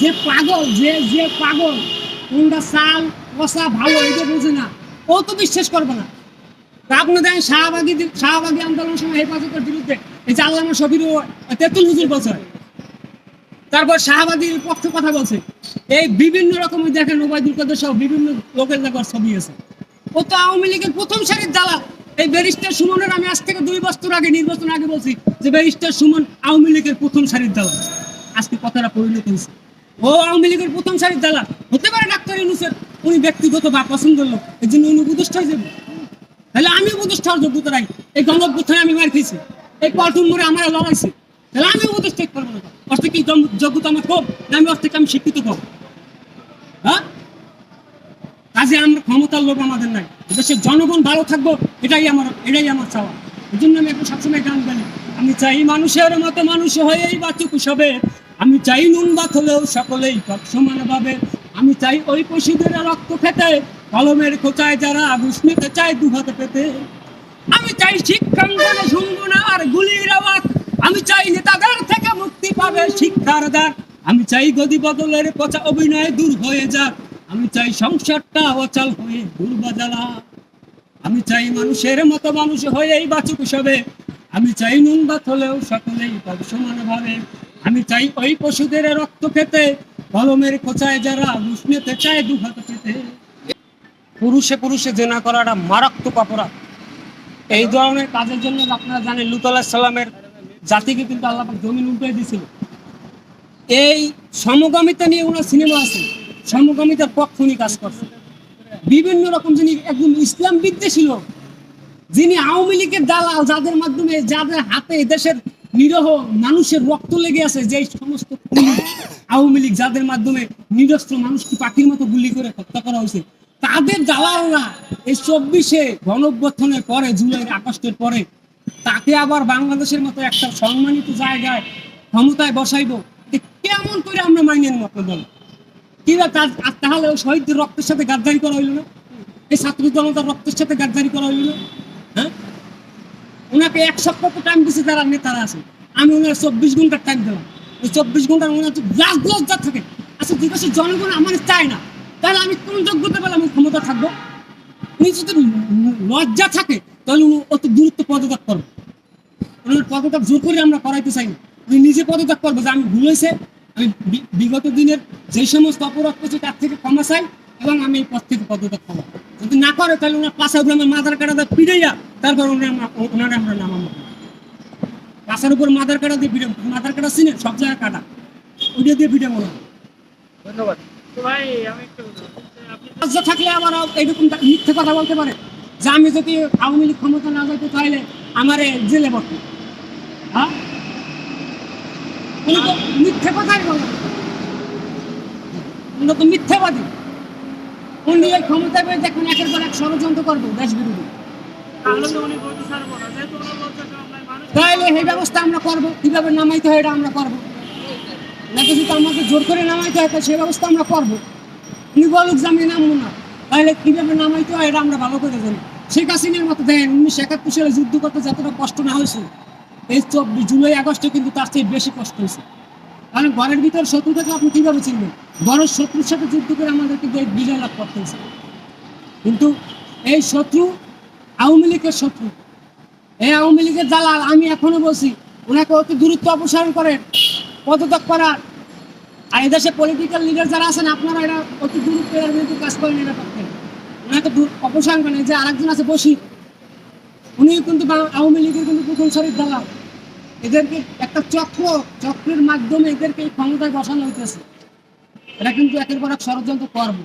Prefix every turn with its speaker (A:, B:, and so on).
A: যে পাগল, যে যে পাগল, কোনটা চাল কষা, ভালো এটা বুঝে না। ও তো বিশ্বাস করবে না। আপনি দেখেন শাহবাগী শাহবাগী আন্দোলনের সময় হেফাজতের বিরুদ্ধে এই যে আল্লামা শফির তেতুল হুজুর বলছে। তারপর শাহবাদীর পক্ষে কথা বলছে। এই বিভিন্ন রকমের দেখেন ওবায়দুল কাদের সহ বিভিন্ন লোকের দেখার ছবি আছে। ও তো আওয়ামী লীগের প্রথম সারির দালাল। এই ব্যারিস্টার সুমনের আমি আজ থেকে দুই বছর আগে নির্বাচন আগে বলছি যে ব্যারিস্টার সুমন আওয়ামী লীগের প্রথম সারির দালাল। আজকে কথাটা পরিণত হয়েছে। ও আওয়ামী লীগের প্রথম সারির হতে পারে ডাক্তার ইউনুসের, উনি ব্যক্তিগত বা লোক, এই জন্য উনি উপদেষ্টা হয়ে তাহলে আমি উপদেষ্টা যোগ্যতা রাখি এই আমি মার খেয়েছি। এই আমার তাহলে আমি উপদেষ্টা করব না। কি যোগ্যতা আমার না আমি আমি শিক্ষিত কম হ্যাঁ? কাজে আমরা ক্ষমতার লোক আমাদের নাই। জনগণ ভালো থাকব, এটাই আমার এটাই আমার চাওয়া। এই জন্য আমি এখন সবসময় গান গাই। আমি চাই মানুষের মতো মানুষ হয়েই বাঁচুক সবে। আমি চাই নুন হলেও সকলেই সমানভাবে আমি চাই ওই পশুদের রক্ত খেতে, কলমের খোঁচায় যারা ঘুষ নিতে চায় দু হাতে পেতে। আমি চাই শিক্ষাঙ্গনে শুনব না আর গুলির আওয়াজ। আমি চাই নেতাদের থেকে মুক্তি পাবে শিক্ষার দ্বার। আমি চাই গদি বদলের পচা অভিনয় দূর হয়ে যাক। আমি চাই সংসারটা অচল হয়ে দুর্বাজালা আমি চাই মানুষের মতো মানুষ হয়েই বাঁচুক সবে। আমি চাই নুন ভাত হলেও সকলেই সমানভাবে আমি চাই ওই পশুদের রক্ত খেতে, কলমের খোঁচায় যারা ঘুষ চায় দু হাতে পেতে পুরুষে পুরুষে জেনা করাটা মারাত্মক অপরাধ। এই ধরনের কাজের জন্য আপনারা জানেন, লুত সালামের জাতিকে কিন্তু আল্লাহ জমিন উল্টে দিয়েছিল। এই সমগামিতা নিয়ে ওনার সিনেমা আছে, সমগামিতার পক্ষ উনি কাজ করছে। বিভিন্ন রকম যিনি একদম ইসলাম বিদ্বেষী লোক, যিনি আওয়ামী লীগের দালাল, যাদের মাধ্যমে যাদের হাতে দেশের নিরহ মানুষের রক্ত লেগে আছে যে সমস্ত আওয়ামী লীগ যাদের মাধ্যমে নিরস্ত্র মানুষকে পাখির মতো গুলি করে হত্যা করা হয়েছে, তাদের দালালরা এই চব্বিশে গণঅভ্যর্থনের পরে জুলাই আগস্টের পরে, তাকে আবার বাংলাদেশের মতো একটা সম্মানিত জায়গায় ক্ষমতায় বসাইবো। কেমন করে আমরা মাইনে নেব আপনি বলেন কিবা কাজ আর তাহলে ওই শহীদদের রক্তের সাথে গাদ্দারি করা হইল না? এই ছাত্র জনতার রক্তের সাথে গাদ্দারি করা হইল না? হ্যাঁ? ওনাকে এক সপ্তাহ তো টাইম দিচ্ছে যারা নেতারা আছে। আমি ওনার চব্বিশ ঘণ্টার টাইম দিলাম। ওই চব্বিশ ঘণ্টার ওনার লাখ লজ্জা থাকে। আচ্ছা দেশের জনগণ আমার চায় না। তাহলে আমি কোন যোগ্যতা পেলে আমি ক্ষমতা থাকব? উনি যদি লজ্জা থাকে, তাহলে উনি অত দূরত্ব পদত্যাগ করব। ওনার পদত্যাগ জোর করে আমরা করাইতে চাই না। উনি নিজে পদত্যাগ করব যে আমি ভুল হয়েছে, আমি বিগত দিনের যে সমস্ত অপরাধ করছি, তার থেকে ক্ষমা চাই এবং আমি এই পদ থেকে পদত্যাগ করব। যদি না করে তাহলে ওনার পাশা উপরে আমার মাদার কাটা দিয়ে পিড়াইয়া তারপর ওনার আমরা- আমরা নামাবো। পাশার উপর মাদার কাটা দিয়ে পিড়াবো মাদার কাটা চিনে সব জায়গায় কাটা। ওইটা দিয়ে পিড়াবো না
B: ধন্যবাদ। তো ভাই আমি একটু
A: থাকলে আবার এরকম তা- মিথ্যে কথা বলতে পারে। যে আমি যদি আওয়ামী লীগ ক্ষমতা না যাইতে তাহলে আমার জেলে ভর্তি হ্যাঁ? মিথ্যে কথাই বলে। তো মিথ্যাবাদী। উনি এই ক্ষমতা পেয়ে দেখুন একের পর এক ষড়যন্ত্র করব দেশ বিরোধী
B: তাহলে
A: এই ব্যবস্থা আমরা করব, কীভাবে নামাইতে হয় এটা আমরা করব। নাকি যদি আমাকে জোর করে নামাইতে হয় সেই ব্যবস্থা আমরা করব। উনি আমি নামবো না। তাহলে কীভাবে নামাইতে হয় এটা আমরা ভালো করে জানি। শেখ হাসিনার মতো দেখেন, উনিশশো একাত্তর সালে যুদ্ধ করতে যতটা কষ্ট না হয়েছে, এই চব্বিশ জুলাই আগস্টে কিন্তু তার চেয়ে বেশি কষ্ট হয়েছে। কারণ ঘরের ভিতর শত্রু থেকে আপনি কীভাবে চিনবেন? ঘরের শত্রুর সাথে যুদ্ধ করে আমাদেরকে বিজয় লাভ করতে হয়েছে। কিন্তু এই শত্রু আওয়ামী লীগের শত্রু। এই আওয়ামী লীগের দালাল, আমি এখনও বলছি, ওনাকে অতি দূরত্ব অপসারণ করেন, পদত্যাগ করার। আর এদেশে পলিটিক্যাল লিডার যারা আছেন, আপনারা এরা অতি দূরত্ব এর বিরুদ্ধে কাজ করেন এরা পক্ষে ওনাকে অপসারণ করেন। যে আরেকজন আছে বসি উনি কিন্তু আওয়ামী লীগের কিন্তু প্রথম সারির দালাল। এদেরকে একটা চক্র, চক্রের মাধ্যমে এদেরকে এই ক্ষমতায় বসানো হইতেছে। এটা কিন্তু একের পর এক ষড়যন্ত্র করব।